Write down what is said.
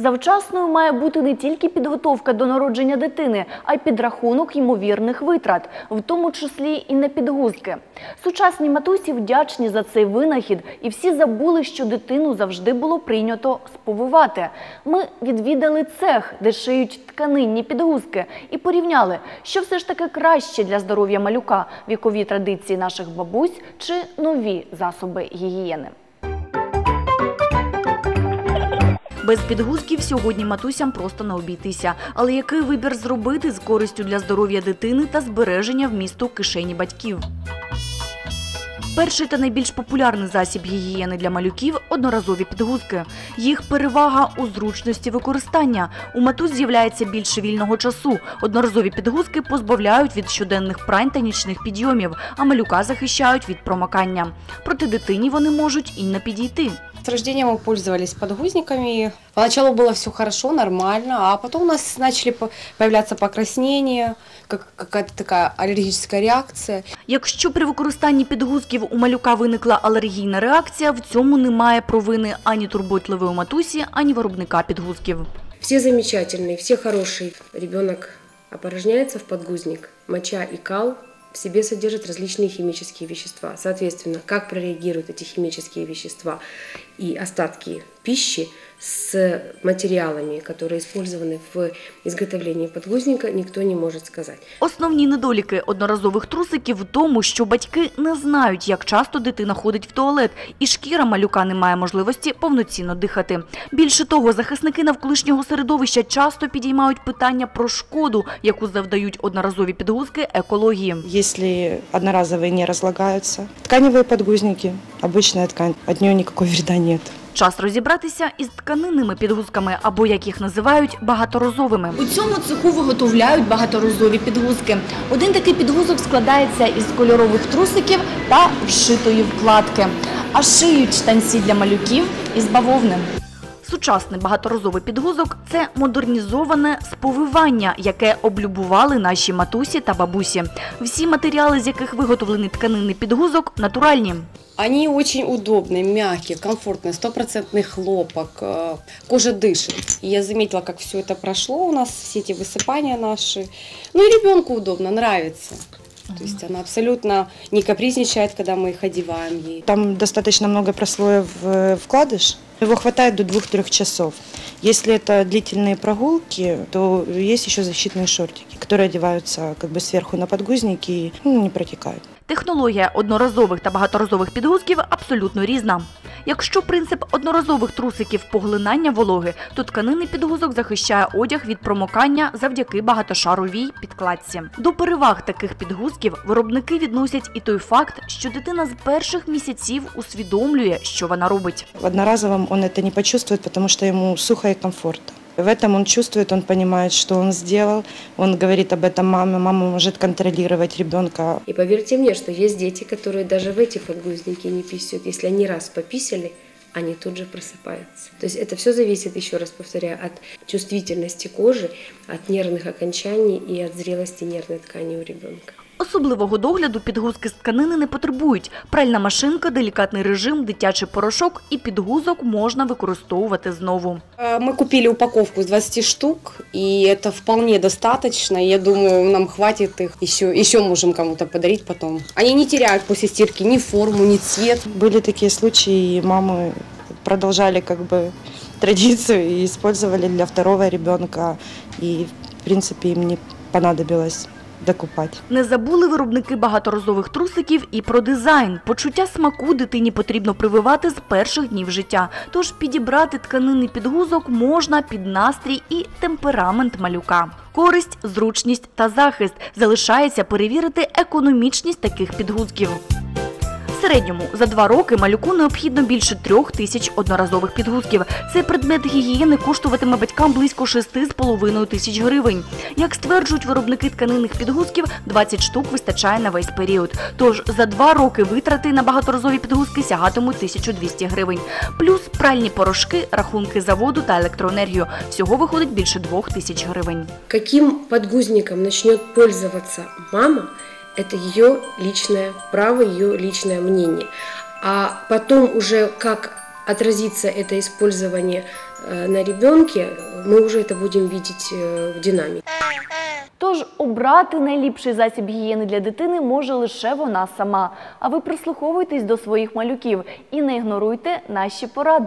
Завчасною має бути не тільки підготовка до народження дитини, а й підрахунок ймовірних витрат, в тому числі і на підгузки. Сучасні матусі вдячні за цей винахід, і всі забули, що дитину завжди було прийнято сповивати. Ми відвідали цех, де шиють тканинні підгузки, і порівняли, що все ж таки краще для здоров'я малюка – вікові традиції наших бабусь чи нові засоби гігієни. Без підгузків сьогодні матусям просто не обійтися. Але який вибір зробити з користю для здоров'я дитини та збереження вмісту кишені батьків? Перший та найбільш популярний засіб гігієни для малюків – одноразові підгузки. Їх перевага у зручності використання. У матусь з'являється більше вільного часу. Одноразові підгузки позбавляють від щоденних прань та нічних підйомів, а малюка захищають від промокання. Проти дитині вони можуть і не підійти. С рождения мы пользовались подгузниками. Поначалу было все хорошо, нормально, а потом у нас начали по- появляться покраснения, как какая-то такая аллергическая реакция. Якщо при використанні підгузків у малюка виникла алергійна реакція, в цьому немає провини ані турботливої матусі, ані виробника підгузків. Все замечательные, все хорошие. Ребенок опорожняется в подгузник. Моча и кал в себе содержат различные химические вещества. Соответственно, как прореагируют эти химические вещества и остатки пищи с материалами, которые использованы в изготовлении подгузника, никто не может сказать. Основні недоліки одноразових трусиків в тому, що батьки не знають, як часто дитина ходить в туалет, і шкіра малюка не має можливості повноцінно дихати. Більше того, захисники навколишнього середовища часто підіймають питання про шкоду, яку завдають одноразові підгузки екології. Если одноразовые не разлагаются. Тканевые подгузники, обычная ткань, от нее никакой вреда нет. Час розібратися із тканинними підгузками, або як їх називають, багаторозовими. У цьому цеху виготовляють багаторозові підгузки. Один такий підгузок складається із кольорових трусиків та вшитої вкладки. А шиють штанці для малюків із бавовни. Сучасний багаторазовий підгузок – це модернізоване сповивання, яке облюбували наші матусі та бабусі. Всі матеріали, з яких виготовлений тканинний підгузок, натуральні. Они очень удобные, мягкие, комфортные, стопроцентный хлопок, э, кожа дышит. И я заметила, как все это прошло у нас, все эти высыпания наши. Ну и ребенку удобно, нравится. То есть она абсолютно не капризничает, когда мы их одеваем ей. Там достаточно много прослоев э, вкладыш. Его хватает до 2-3 часов. Если это длительные прогулки, то есть еще защитные шортики, которые одеваются как бы сверху на подгузники и ну, не протекают. Технологія одноразових та багаторазових підгузків абсолютно різна. Якщо принцип одноразових трусиків поглинання вологи, то тканинний підгузок захищає одяг від промокання завдяки багатошаровій підкладці. До переваг таких підгузків виробники відносять і той факт, що дитина з перших місяців усвідомлює, що вона робить. В одноразовому він це не почувствует, тому що йому сухо і комфортно. В этом он чувствует, он понимает, что он сделал. Он говорит об этом маме, мама может контролировать ребенка. И поверьте мне, что есть дети, которые даже в эти подгузники не писают. Если они раз пописали, они тут же просыпаются. То есть это все зависит, еще раз повторяю, от чувствительности кожи, от нервных окончаний и от зрелости нервной ткани у ребенка. Особливого догляду підгузки з тканини не потребують. Пральна машинка, делікатний режим, дитячий порошок і підгузок можна використовувати знову. Э, Мы купили упаковку из 20 штук, и это вполне достаточно. Я думаю, нам хватит их. Еще, еще можем кому-то подарить потом. Они не теряют после стирки ни форму, ни цвет. Были такие случаи, и мамы продолжали как бы традицию и использовали для второго ребенка. И в принципе им не понадобилось докупать. Не забули виробники багаторазових трусиків і про дизайн. Почуття смаку дитині потрібно прививати з перших днів життя. Тож підібрати тканинний підгузок можна під настрій і темперамент малюка. Користь, зручність та захист залишається перевірити економічність таких підгузків. Середньому за два роки малюку необхідно більше трьох тисяч одноразових підгузків. Цей предмет гігієни коштуватиме батькам близько 6,5 тисяч гривень. Як стверджують виробники тканинних підгузків, 20 штук вистачає на весь період. Тож за два роки витрати на багаторазові підгузки сягатимуть 1200 гривень. Плюс пральні порошки, рахунки за воду та електроенергію. Всього виходить більше 2 тисяч гривень. Каким подгузником начнет пользоваться мама, это ее личное право, ее личное мнение. А потом уже как отразится это использование э, на ребенке, мы уже это будем видеть э, в динамике. Тож обрати найліпший засіб гігієни для дитини може лише вона сама. А ви прислуховуйтесь до своїх малюків і не ігноруйте наші поради.